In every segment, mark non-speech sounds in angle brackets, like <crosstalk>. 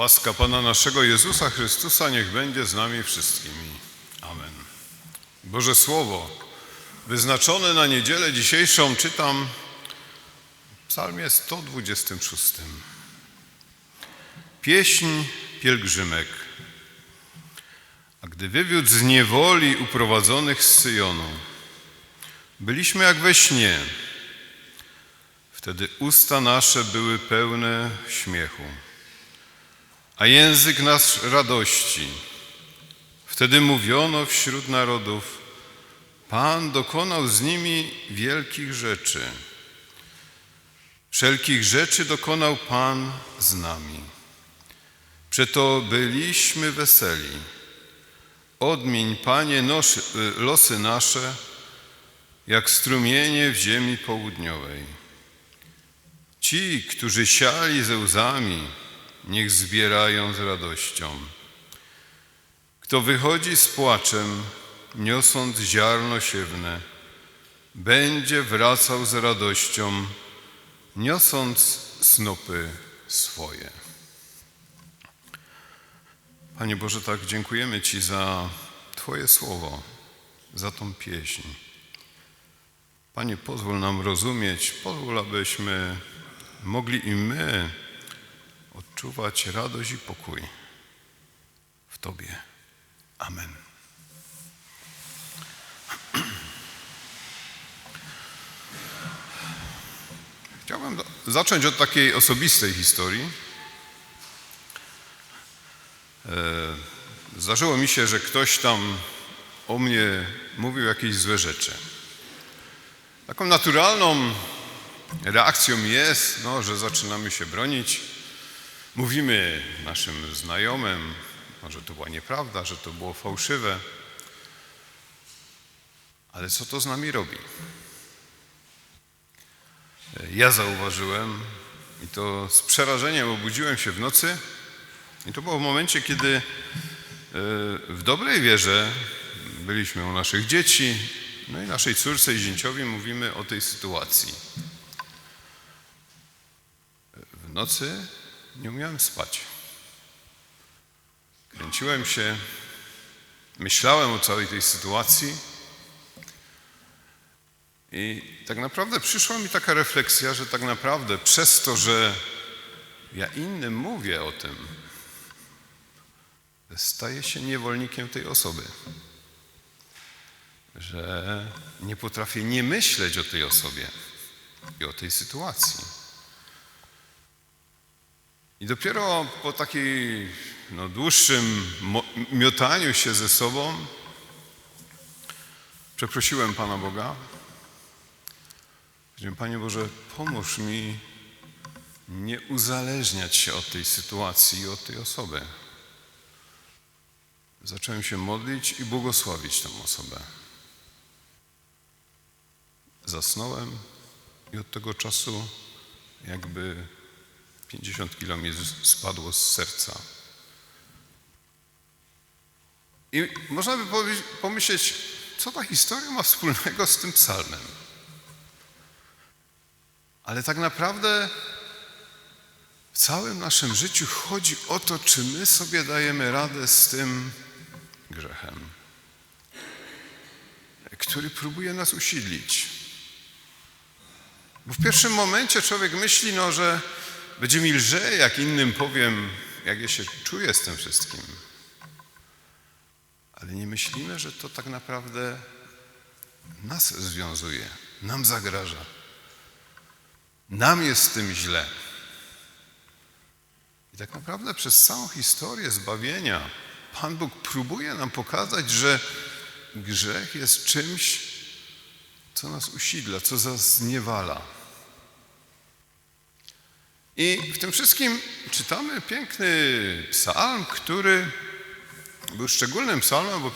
Łaska Pana naszego Jezusa Chrystusa niech będzie z nami wszystkimi. Amen. Boże Słowo, wyznaczone na niedzielę dzisiejszą czytam w psalmie 126. Pieśń pielgrzymek. A gdy wywiódł z niewoli uprowadzonych z Syjonu, byliśmy jak we śnie. Wtedy usta nasze były pełne śmiechu, a język nasz radości. Wtedy mówiono wśród narodów, Pan dokonał z nimi wielkich rzeczy. Wszelkich rzeczy dokonał Pan z nami. Przeto byliśmy weseli. Odmień, Panie, noszy, losy nasze, jak strumienie w ziemi południowej. Ci, którzy siali ze łzami, niech zbierają z radością. Kto wychodzi z płaczem, niosąc ziarno siewne, będzie wracał z radością, niosąc snopy swoje. Panie Boże, tak dziękujemy Ci za Twoje słowo, za tą pieśń. Panie, pozwól nam rozumieć, pozwól, abyśmy mogli i my odczuwać radość i pokój w Tobie. Amen. <clears throat> Chciałbym zacząć od takiej osobistej historii. E, Zdarzyło mi się, że ktoś tam o mnie mówił jakieś złe rzeczy. Taką naturalną reakcją jest, no, że zaczynamy się bronić. Mówimy naszym znajomym, że to była nieprawda, że to było fałszywe. Ale co to z nami robi? Ja zauważyłem i to z przerażeniem obudziłem się w nocy i to było w momencie, kiedy e, w dobrej wierze byliśmy u naszych dzieci, no i naszej córce i zięciowi mówimy o tej sytuacji. W nocy nie umiałem spać. Kręciłem się, myślałem o całej tej sytuacji i tak naprawdę przyszła mi taka refleksja, że tak naprawdę przez to, że ja innym mówię o tym, staję się niewolnikiem tej osoby. Że nie potrafię nie myśleć o tej osobie i o tej sytuacji. I dopiero po takiej no, dłuższym miotaniu się ze sobą przeprosiłem Pana Boga. Powiedziałem, Panie Boże, pomóż mi nie uzależniać się od tej sytuacji i od tej osoby. Zacząłem się modlić i błogosławić tę osobę. Zasnąłem i od tego czasu jakby 50 kilo mi spadło z serca. I można by pomyśleć, co ta historia ma wspólnego z tym psalmem. Ale tak naprawdę w całym naszym życiu chodzi o to, czy my sobie dajemy radę z tym grzechem, który próbuje nas usidlić. Bo w pierwszym momencie człowiek myśli, no, że będzie mi lżej, jak innym powiem, jak ja się czuję z tym wszystkim. Ale nie myślimy, że to tak naprawdę nas związuje, nam zagraża. Nam jest z tym źle. I tak naprawdę przez całą historię zbawienia Pan Bóg próbuje nam pokazać, że grzech jest czymś, co nas usidla, co nas zniewala. I w tym wszystkim czytamy piękny psalm, który był szczególnym psalmem, bo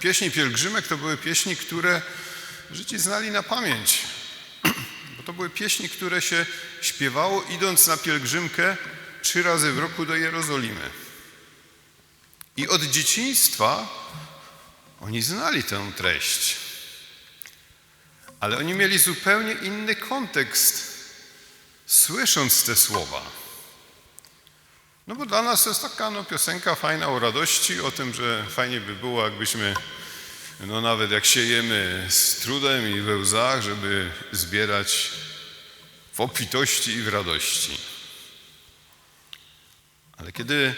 pieśni pielgrzymek to były pieśni, które Żydzi znali na pamięć. <clears throat> Bo to były pieśni, które się śpiewało idąc na pielgrzymkę trzy razy w roku do Jerozolimy. I od dzieciństwa oni znali tę treść. Ale oni mieli zupełnie inny kontekst, słysząc te słowa. No bo dla nas to jest taka no, piosenka fajna o radości, o tym, że fajnie by było, jakbyśmy, no nawet jak siejemy z trudem i we łzach, żeby zbierać w obfitości i w radości. Ale kiedy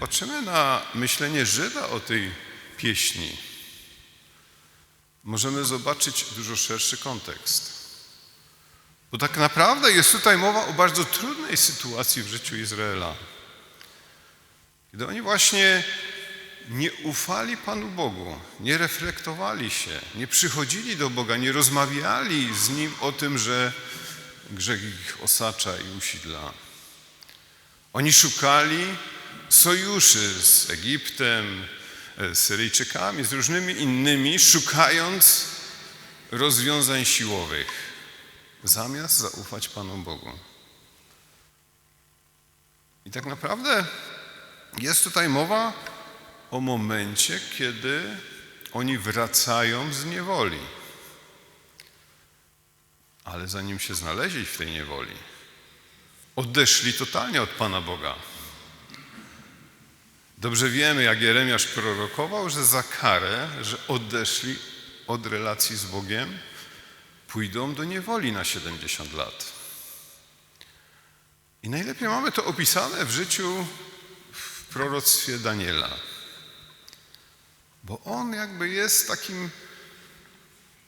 patrzymy na myślenie Żyda o tej pieśni, możemy zobaczyć dużo szerszy kontekst. Bo tak naprawdę jest tutaj mowa o bardzo trudnej sytuacji w życiu Izraela. Kiedy oni właśnie nie ufali Panu Bogu, nie reflektowali się, nie przychodzili do Boga, nie rozmawiali z Nim o tym, że grzech ich osacza i usidla. Oni szukali sojuszy z Egiptem, z Syryjczykami, z różnymi innymi, szukając rozwiązań siłowych, zamiast zaufać Panu Bogu. I tak naprawdę jest tutaj mowa o momencie, kiedy oni wracają z niewoli. Ale zanim się znaleźli w tej niewoli, odeszli totalnie od Pana Boga. Dobrze wiemy, jak Jeremiasz prorokował, że za karę, że odeszli od relacji z Bogiem, pójdą do niewoli na 70 lat. I najlepiej mamy to opisane w życiu w proroctwie Daniela. Bo on jakby jest takim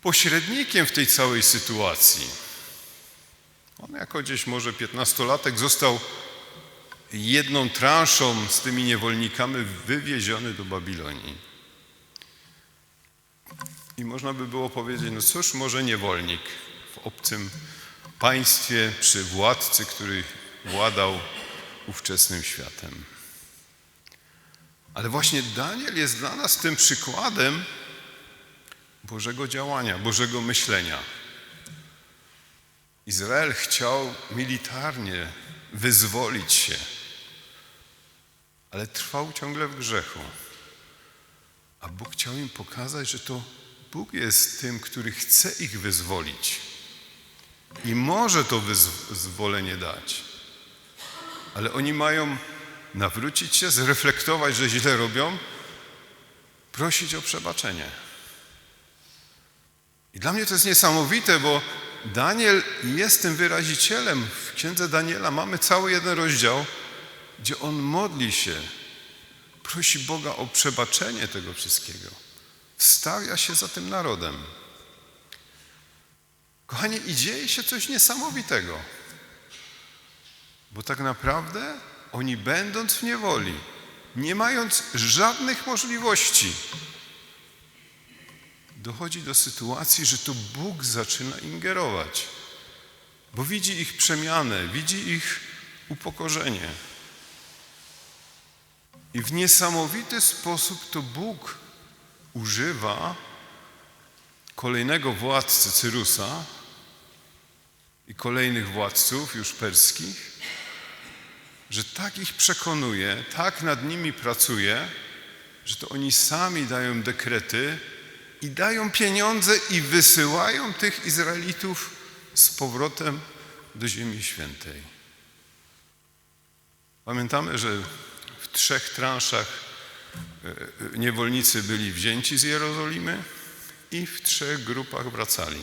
pośrednikiem w tej całej sytuacji. On jako gdzieś może piętnastolatek został jedną transzą z tymi niewolnikami wywieziony do Babilonii. I można by było powiedzieć, no cóż może niewolnik w obcym państwie przy władcy, który władał ówczesnym światem. Ale właśnie Daniel jest dla nas tym przykładem Bożego działania, Bożego myślenia. Izrael chciał militarnie wyzwolić się, ale trwał ciągle w grzechu. A Bóg chciał im pokazać, że to Bóg jest tym, który chce ich wyzwolić i może to wyzwolenie dać. Ale oni mają nawrócić się, zreflektować, że źle robią, prosić o przebaczenie. I dla mnie to jest niesamowite, bo Daniel jest tym wyrazicielem. W księdze Daniela mamy cały jeden rozdział, gdzie on modli się, prosi Boga o przebaczenie tego wszystkiego. Wstawia się za tym narodem. Kochani, i dzieje się coś niesamowitego. Bo tak naprawdę oni będąc w niewoli, nie mając żadnych możliwości, dochodzi do sytuacji, że to Bóg zaczyna ingerować, bo widzi ich przemianę, widzi ich upokorzenie. I w niesamowity sposób to Bóg używa kolejnego władcy Cyrusa i kolejnych władców już perskich, że tak ich przekonuje, tak nad nimi pracuje, że to oni sami dają dekrety i dają pieniądze i wysyłają tych Izraelitów z powrotem do Ziemi Świętej. Pamiętamy, że w trzech transzach niewolnicy byli wzięci z Jerozolimy i w trzech grupach wracali.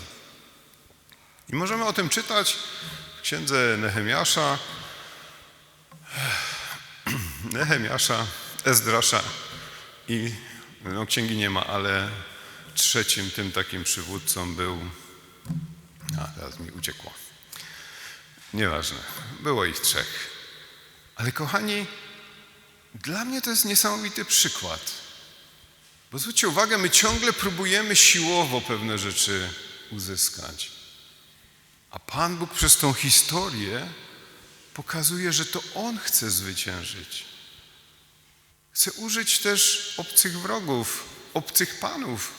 I możemy o tym czytać w księdze Nehemiasza, <clears throat> Nehemiasza, Ezdrasza i no, księgi nie ma, ale trzecim tym takim przywódcą był, a teraz mi uciekło, nieważne, było ich trzech. Ale kochani, dla mnie to jest niesamowity przykład. Bo zwróćcie uwagę, my ciągle próbujemy siłowo pewne rzeczy uzyskać. A Pan Bóg przez tą historię pokazuje, że to On chce zwyciężyć. Chce użyć też obcych wrogów, obcych panów.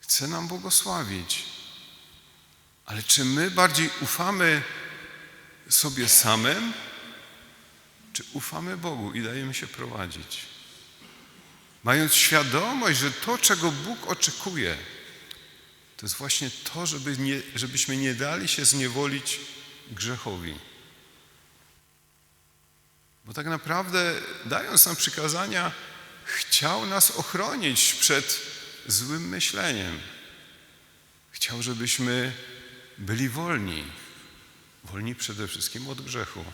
Chce nam błogosławić. Ale czy my bardziej ufamy sobie samym, czy ufamy Bogu i dajemy się prowadzić? Mając świadomość, że to, czego Bóg oczekuje, to jest właśnie to, żeby nie, żebyśmy nie dali się zniewolić grzechowi. Bo tak naprawdę, dając nam przykazania, chciał nas ochronić przed złym myśleniem. Chciał, żebyśmy byli wolni. Wolni przede wszystkim od grzechu.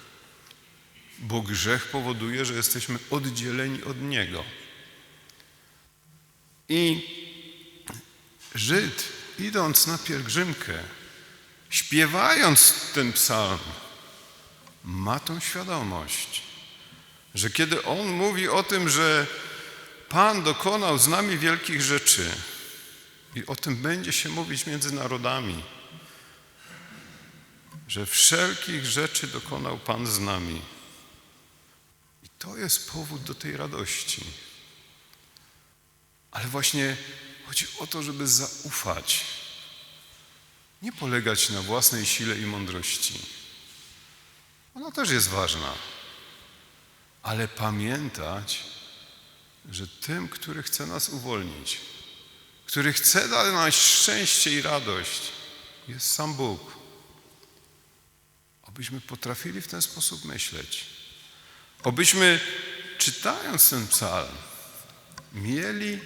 Bo grzech powoduje, że jesteśmy oddzieleni od Niego. I Żyd, idąc na pielgrzymkę, śpiewając ten psalm, ma tą świadomość, że kiedy on mówi o tym, że Pan dokonał z nami wielkich rzeczy i o tym będzie się mówić między narodami, że wszelkich rzeczy dokonał Pan z nami. To jest powód do tej radości. Ale właśnie chodzi o to, żeby zaufać. Nie polegać na własnej sile i mądrości. Ona też jest ważna. Ale pamiętać, że tym, który chce nas uwolnić, który chce dać nam szczęście i radość, jest sam Bóg. Obyśmy potrafili w ten sposób myśleć. Obyśmy, czytając ten psalm, mieli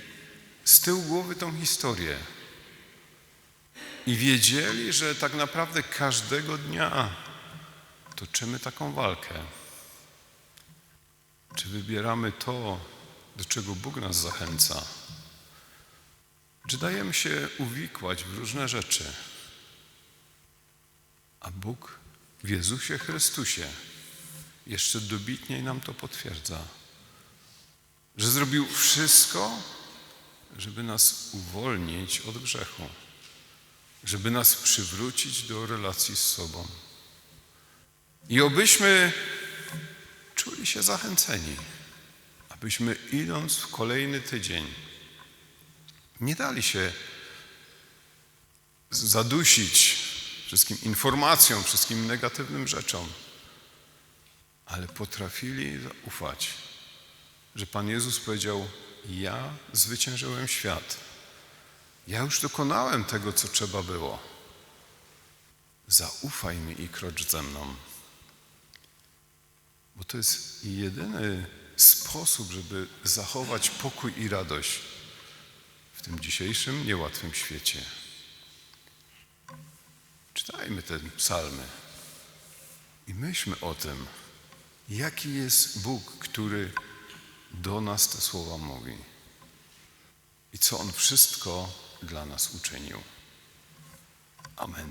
z tyłu głowy tą historię i wiedzieli, że tak naprawdę każdego dnia toczymy taką walkę. Czy wybieramy to, do czego Bóg nas zachęca? Czy dajemy się uwikłać w różne rzeczy? A Bóg w Jezusie Chrystusie jeszcze dobitniej nam to potwierdza, że zrobił wszystko, żeby nas uwolnić od grzechu, żeby nas przywrócić do relacji z sobą. I obyśmy czuli się zachęceni, abyśmy idąc w kolejny tydzień nie dali się zadusić wszystkim informacjom, wszystkim negatywnym rzeczom, ale potrafili zaufać, że Pan Jezus powiedział: Ja zwyciężyłem świat. Ja już dokonałem tego, co trzeba było. Zaufaj mi i krocz ze mną. Bo to jest jedyny sposób, żeby zachować pokój i radość w tym dzisiejszym niełatwym świecie. Czytajmy te psalmy i myślmy o tym, jaki jest Bóg, który do nas te słowa mówi i co On wszystko dla nas uczynił. Amen.